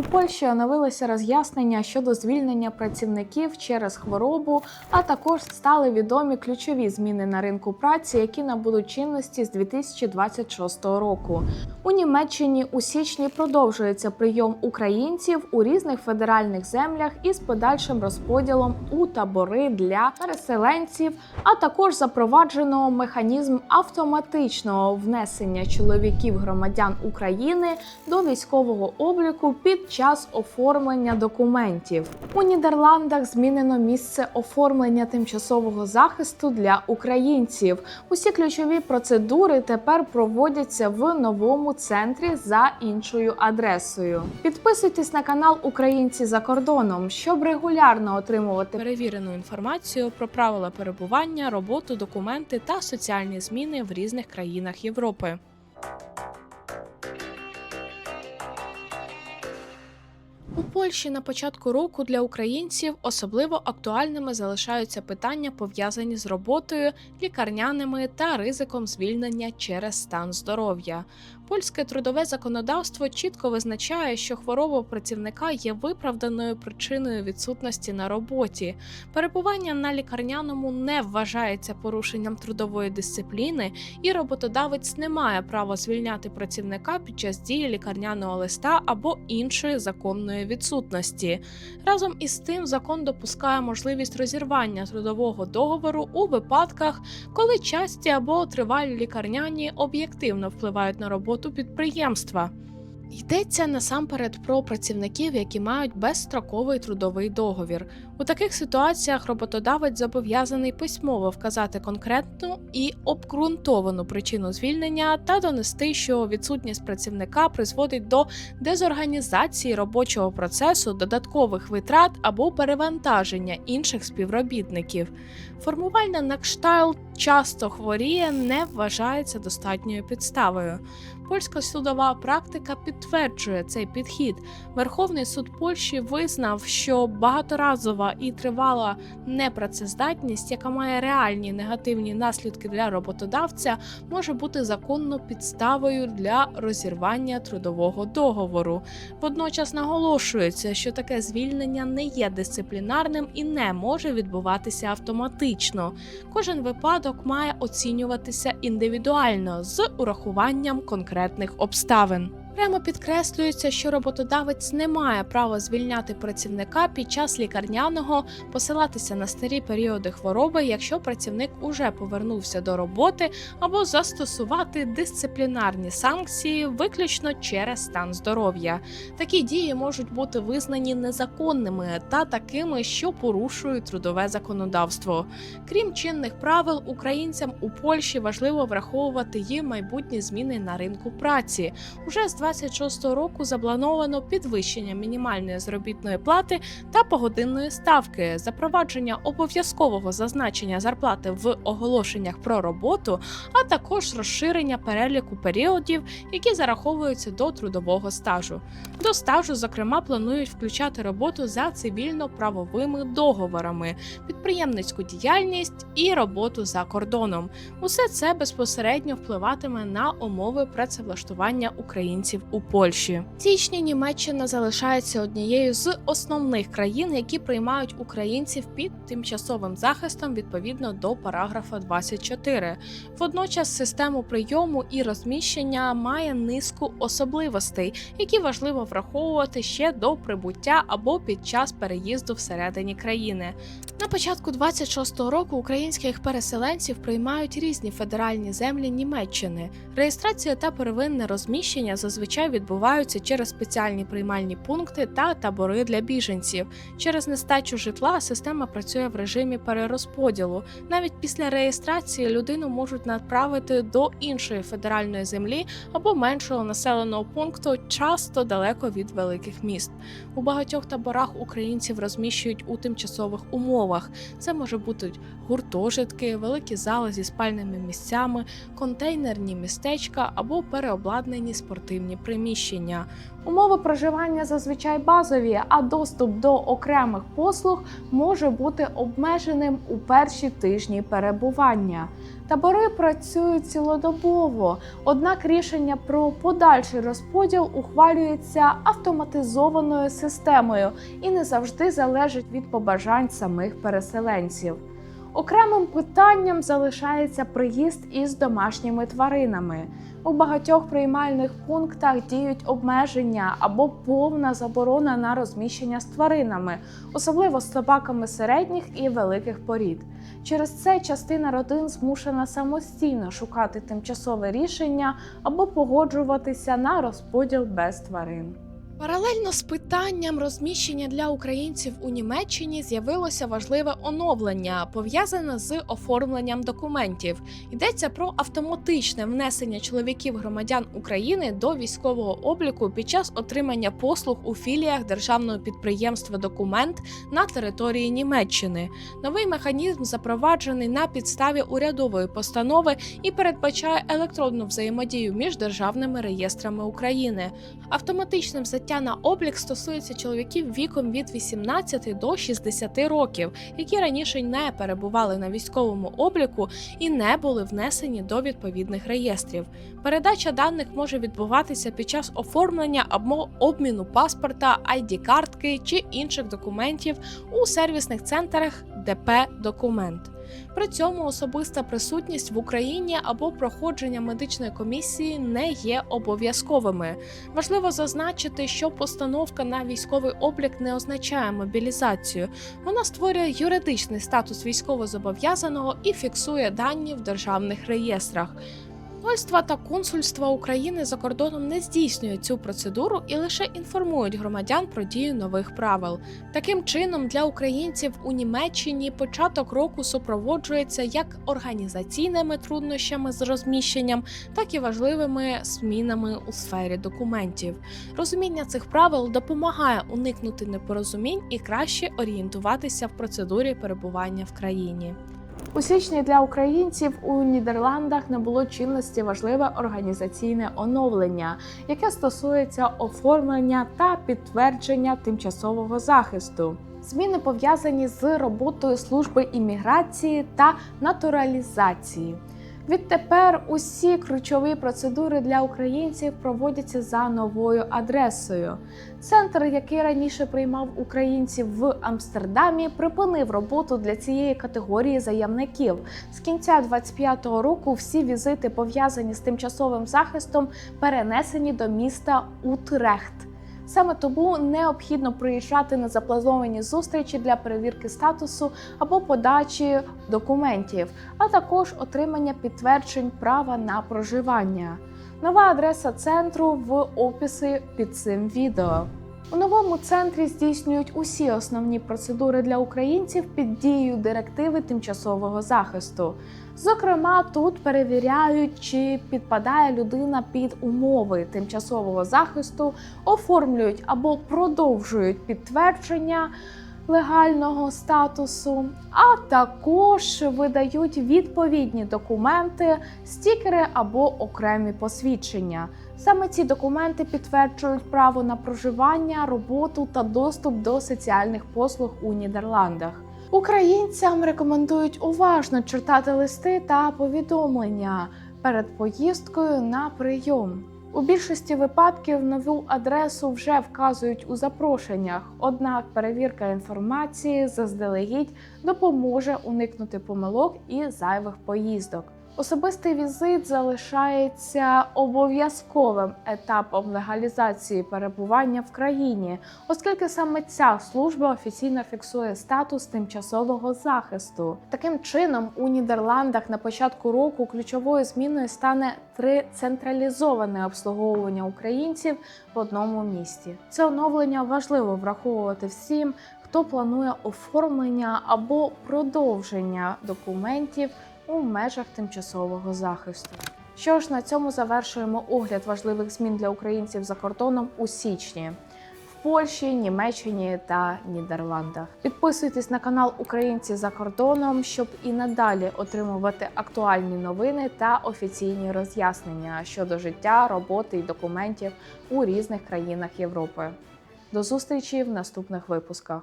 У Польщі оновилися роз'яснення щодо звільнення працівників через хворобу, а також стали відомі ключові зміни на ринку праці, які набудуть чинності з 2026 року. У Німеччині у січні продовжується прийом українців у різних федеральних землях із подальшим розподілом у табори для переселенців, а також запроваджено механізм автоматичного внесення чоловіків громадян України до військового обліку під час оформлення документів. У Нідерландах змінено місце оформлення тимчасового захисту для українців. Усі ключові процедури тепер проводяться в новому центрі за іншою адресою. Підписуйтесь на канал Українці за кордоном, щоб регулярно отримувати перевірену інформацію про правила перебування, роботу, документи та соціальні зміни в різних країнах Європи. У Польщі на початку року для українців особливо актуальними залишаються питання, пов'язані з роботою, лікарняними та ризиком звільнення через стан здоров'я. Польське трудове законодавство чітко визначає, що хвороба працівника є виправданою причиною відсутності на роботі. Перебування на лікарняному не вважається порушенням трудової дисципліни, і роботодавець не має права звільняти працівника під час дії лікарняного листа або іншої законної відсутності. Разом із тим, закон допускає можливість розірвання трудового договору у випадках, коли часті або тривалі лікарняні об'єктивно впливають на роботу підприємства. Йдеться насамперед про працівників, які мають безстроковий трудовий договір. У таких ситуаціях роботодавець зобов'язаний письмово вказати конкретну і обґрунтовану причину звільнення та донести, що відсутність працівника призводить до дезорганізації робочого процесу, додаткових витрат або перевантаження інших співробітників. Формувальна на кшталт часто хворіє не вважається достатньою підставою. Польська судова практика підтверджує цей підхід. Верховний суд Польщі визнав, що багаторазова і тривала непрацездатність, яка має реальні негативні наслідки для роботодавця, може бути законно підставою для розірвання трудового договору. Водночас наголошується, що таке звільнення не є дисциплінарним і не може відбуватися автоматично. Кожен випадок має оцінюватися індивідуально з урахуванням конкретних обставин. Прямо підкреслюється, що роботодавець не має права звільняти працівника під час лікарняного, посилатися на старі періоди хвороби, якщо працівник уже повернувся до роботи, або застосувати дисциплінарні санкції виключно через стан здоров'я. Такі дії можуть бути визнані незаконними та такими, що порушують трудове законодавство. Крім чинних правил, українцям у Польщі важливо враховувати її майбутні зміни на ринку праці. Уже з 26 року заплановано підвищення мінімальної заробітної плати та погодинної ставки, запровадження обов'язкового зазначення зарплати в оголошеннях про роботу, а також розширення переліку періодів, які зараховуються до трудового стажу. До стажу, зокрема, планують включати роботу за цивільно-правовими договорами, підприємницьку діяльність і роботу за кордоном. Усе це безпосередньо впливатиме на умови працевлаштування українців у Польщі. В Січні Німеччина залишається однією з основних країн, які приймають українців під тимчасовим захистом відповідно до параграфа 24. Водночас систему прийому і розміщення має низку особливостей, які важливо враховувати ще до прибуття або під час переїзду всередині країни. На початку 26-го року українських переселенців приймають різні федеральні землі Німеччини. Реєстрація та первинне розміщення зазвичай відбуваються через спеціальні приймальні пункти та табори для біженців. Через нестачу житла система працює в режимі перерозподілу. Навіть після реєстрації людину можуть направити до іншої федеральної землі або меншого населеного пункту, часто далеко від великих міст. У багатьох таборах українців розміщують у тимчасових умовах. Це може бути гуртожитки, великі зали зі спальними місцями, контейнерні містечка або переобладнані спортивні приміщення. Умови проживання зазвичай базові, а доступ до окремих послуг може бути обмеженим у перші тижні перебування. Табори працюють цілодобово, однак рішення про подальший розподіл ухвалюється автоматизованою системою і не завжди залежить від побажань самих переселенців. Окремим питанням залишається приїзд із домашніми тваринами. У багатьох приймальних пунктах діють обмеження або повна заборона на розміщення з тваринами, особливо з собаками середніх і великих порід. Через це частина родин змушена самостійно шукати тимчасове рішення або погоджуватися на розподіл без тварин. Паралельно з питанням розміщення для українців у Німеччині з'явилося важливе оновлення, пов'язане з оформленням документів. Йдеться про автоматичне внесення чоловіків громадян України до військового обліку під час отримання послуг у філіях державного підприємства Документ на території Німеччини. Новий механізм запроваджений на підставі урядової постанови і передбачає електронну взаємодію між державними реєстрами України. Автоматичне взяття на облік стосується чоловіків віком від 18 до 60 років, які раніше не перебували на військовому обліку і не були внесені до відповідних реєстрів. Передача даних може відбуватися під час оформлення або обміну паспорта, id картки чи інших документів у сервісних центрах ДП Документ. При цьому особиста присутність в Україні або проходження медичної комісії не є обов'язковими. Важливо зазначити, що постановка на військовий облік не означає мобілізацію. Вона створює юридичний статус військовозобов'язаного і фіксує дані в державних реєстрах. Посольства та консульства України за кордоном не здійснюють цю процедуру і лише інформують громадян про дію нових правил. Таким чином, для українців у Німеччині початок року супроводжується як організаційними труднощами з розміщенням, так і важливими змінами у сфері документів. Розуміння цих правил допомагає уникнути непорозумінь і краще орієнтуватися в процедурі перебування в країні. У січні для українців у Нідерландах не було чинності важливе організаційне оновлення, яке стосується оформлення та підтвердження тимчасового захисту. Зміни пов'язані з роботою служби імміграції та натуралізації. Відтепер усі ключові процедури для українців проводяться за новою адресою. Центр, який раніше приймав українців в Амстердамі, припинив роботу для цієї категорії заявників. З кінця 25-го року всі візити, пов'язані з тимчасовим захистом, перенесені до міста Утрехт. Саме тому необхідно приїжджати на заплановані зустрічі для перевірки статусу або подачі документів, а також отримання підтверджень права на проживання. Нова адреса центру в описі під цим відео. У новому центрі здійснюють усі основні процедури для українців під дією директиви тимчасового захисту. Зокрема, тут перевіряють, чи підпадає людина під умови тимчасового захисту, оформлюють або продовжують підтвердження легального статусу, а також видають відповідні документи, стікери або окремі посвідчення. Саме ці документи підтверджують право на проживання, роботу та доступ до соціальних послуг у Нідерландах. Українцям рекомендують уважно читати листи та повідомлення перед поїздкою на прийом. У більшості випадків нову адресу вже вказують у запрошеннях, однак перевірка інформації заздалегідь допоможе уникнути помилок і зайвих поїздок. Особистий візит залишається обов'язковим етапом легалізації перебування в країні, оскільки саме ця служба офіційно фіксує статус тимчасового захисту. Таким чином, у Нідерландах на початку року ключовою зміною стане трицентралізоване обслуговування українців в одному місті. Це оновлення важливо враховувати всім, хто планує оформлення або продовження документів у межах тимчасового захисту. Що ж, на цьому завершуємо огляд важливих змін для українців за кордоном у січні. Польщі, Німеччині та Нідерландах. Підписуйтесь на канал Українці за кордоном, щоб і надалі отримувати актуальні новини та офіційні роз'яснення щодо життя, роботи і документів у різних країнах Європи. До зустрічі в наступних випусках.